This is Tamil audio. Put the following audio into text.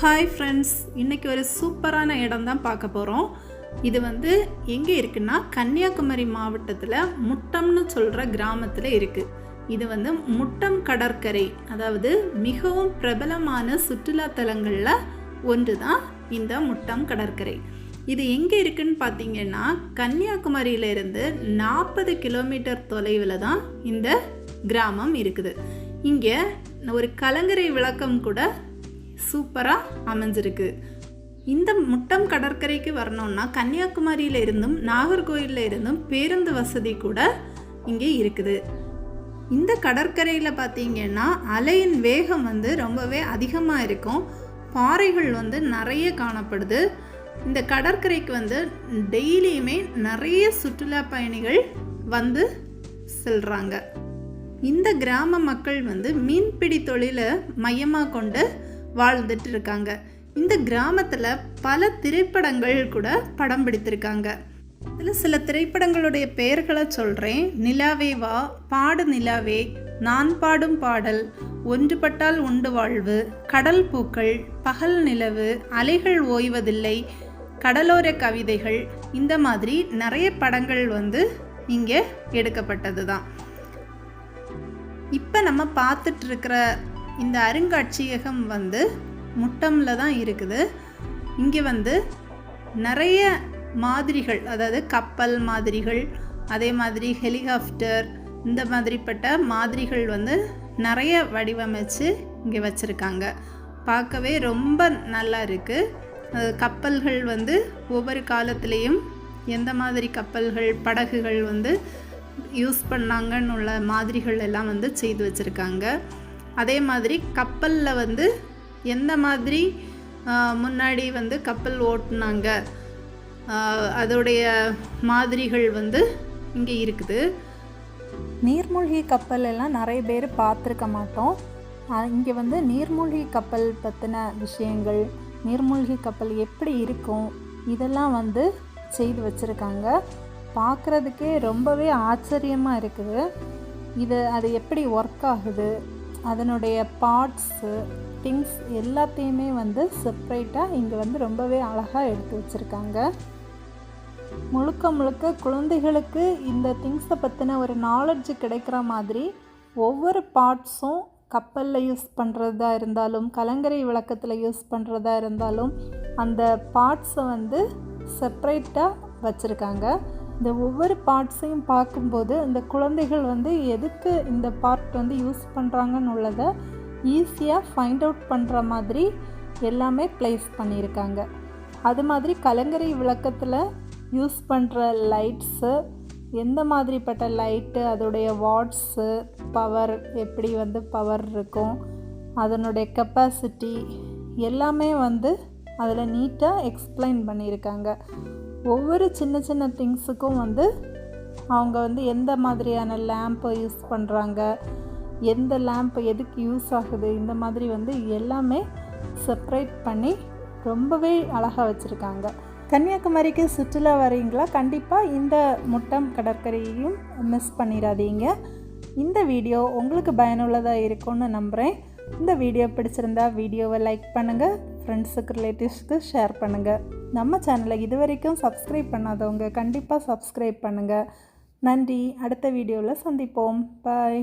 ஹாய் ஃப்ரெண்ட்ஸ் இன்றைக்கி ஒரு சூப்பரான இடம் தான் பார்க்க போகிறோம் இது வந்து எங்கே இருக்குன்னா கன்னியாகுமரி மாவட்டத்தில் முட்டம்னு சொல்கிற கிராமத்தில் இருக்குது இது வந்து முட்டம் கடற்கரை அதாவது மிகவும் பிரபலமான சுற்றுலா தலங்களில் ஒன்று தான் இந்த முட்டம் கடற்கரை. இது எங்கே இருக்குன்னு பார்த்தீங்கன்னா கன்னியாகுமரியிலேருந்து நாற்பது கிலோமீட்டர் தொலைவில் தான் இந்த கிராமம் இருக்குது. இங்கே ஒரு கலங்கரை விளக்கம் கூட சூப்பராக அமைஞ்சிருக்கு. இந்த முட்டம் கடற்கரைக்கு வரணும்னா கன்னியாகுமரியில இருந்தும் நாகர்கோயிலில் இருந்தும் பேருந்து வசதி கூட இங்கே இருக்குது. இந்த கடற்கரையில் பார்த்தீங்கன்னா அலையின் வேகம் வந்து ரொம்பவே அதிகமாக இருக்கும். பாறைகள் வந்து நிறைய காணப்படுது. இந்த கடற்கரைக்கு வந்து டெய்லியுமே நிறைய சுற்றுலா பயணிகள் வந்து செல்கிறாங்க இந்த கிராம மக்கள் வந்து மீன்பிடி தொழிலை மையமாக கொண்டு வாழ்ந்துட்டு இருக்காங்க இந்த கிராமத்தில் பல திரைப்படங்கள் கூட படம் பிடித்திருக்காங்க. இதில் சில திரைப்படங்களுடைய பெயர்களை சொல்கிறேன் நிலாவே வா பாடு நிலாவே நான் பாடும் பாடல் ஒன்றுபட்டால் உண்டு வாழ்வு கடல் பூக்கள் பகல் நிலவு அலைகள் ஓய்வதில்லை கடலோர கவிதைகள் இந்த மாதிரி நிறைய படங்கள் வந்து இங்கே எடுக்கப்பட்டது தான் இப்போ நம்ம பார்த்துட்டு இருக்கிற இந்த அருங்காட்சியகம் வந்து முட்டமில் தான் இருக்குது. இங்கே வந்து நிறைய மாதிரிகள் அதாவது கப்பல் மாதிரிகள் அதே மாதிரி ஹெலிகாப்டர் இந்த மாதிரிப்பட்ட மாதிரிகள் வந்து நிறைய வடிவமைச்சு இங்கே வச்சுருக்காங்க. பார்க்கவே ரொம்ப நல்லா இருக்குது கப்பல்கள் வந்து ஒவ்வொரு காலத்துலேயும் எந்த மாதிரி கப்பல்கள் படகுகள் வந்து யூஸ் பண்ணாங்கன்னு உள்ள மாதிரிகள் எல்லாம் வந்து செய்து வச்சுருக்காங்க. அதே மாதிரி கப்பலில் வந்து எந்த மாதிரி முன்னாடி வந்து கப்பல் ஓட்டுனாங்க அதோடைய மாதிரிகள் வந்து இங்கே இருக்குது. நீர்மூழ்கி கப்பல் எல்லாம் நிறைய பேர் பார்த்துருக்க மாட்டோம். இங்கே வந்து நீர்மூழ்கி கப்பல் பற்றின விஷயங்கள் நீர்மூழ்கி கப்பல் எப்படி இருக்கும் இதெல்லாம் வந்து செய்து வச்சுருக்காங்க. பார்க்குறதுக்கே ரொம்பவே ஆச்சரியமாக இருக்குது. இது அது எப்படி ஒர்க் ஆகுது அதனுடைய பார்ட்ஸு திங்ஸ் எல்லாத்தையுமே வந்து செப்ரேட்டாக இங்கே வந்து ரொம்பவே அழகாக எடுத்து வச்சுருக்காங்க. முழுக்க முழுக்க குழந்தைகளுக்கு இந்த திங்ஸை பற்றின ஒரு நாலெட்ஜ் கிடைக்கிற மாதிரி ஒவ்வொரு பார்ட்ஸும் கப்பலில் யூஸ் பண்ணுறதா இருந்தாலும் கலங்கரை விளக்கத்தில் யூஸ் பண்ணுறதா இருந்தாலும் அந்த பார்ட்ஸை வந்து செப்ரேட்டாக வச்சுருக்காங்க. இந்த ஒவ்வொரு பார்ட்ஸையும் பார்க்கும்போது இந்த குழந்தைகள் வந்து எதுக்கு இந்த பார்ட் வந்து யூஸ் பண்ணுறாங்கன்னு உள்ளதை ஈஸியாக ஃபைண்ட் அவுட் பண்ணுற மாதிரி எல்லாமே ப்ளேஸ் பண்ணியிருக்காங்க. அது மாதிரி கலங்கரை விளக்கத்தில் யூஸ் பண்ணுற லைட்ஸு எந்த மாதிரிப்பட்ட லைட்டு அதோடைய வாட்ஸு பவர் எப்படி வந்து பவர் இருக்கும் அதனுடைய கெப்பாசிட்டி எல்லாமே வந்து அதில் நீட்டாக எக்ஸ்பிளைன் பண்ணியிருக்காங்க. ஒவ்வொரு சின்ன சின்ன திங்ஸுக்கும் வந்து அவங்க வந்து எந்த மாதிரியான லேம்பை யூஸ் பண்ணுறாங்க எந்த லேம்ப் எதுக்கு யூஸ் ஆகுது இந்த மாதிரி வந்து எல்லாமே செப்ரேட் பண்ணி ரொம்பவே அழகாக வச்சுருக்காங்க. கன்னியாகுமரிக்கு சுற்றுலா வரீங்களா? கண்டிப்பாக இந்த முட்டம் கடற்கரையையும் மிஸ் பண்ணிடாதீங்க. இந்த வீடியோ உங்களுக்கு பயனுள்ளதாக இருக்கும்னு நம்புகிறேன் இந்த வீடியோ பிடிச்சிருந்தா வீடியோவை லைக் பண்ணுங்கள் ஃப்ரெண்ட்ஸுக்கு ரிலேட்டிவ்ஸ்க்கு ஷேர் பண்ணுங்கள் நம்ம சேனலை இது வரைக்கும் சப்ஸ்கிரைப் பண்ணாதவங்க கண்டிப்பாக சப்ஸ்கிரைப் பண்ணுங்கள் நன்றி. அடுத்த வீடியோவில் சந்திப்போம். பாய்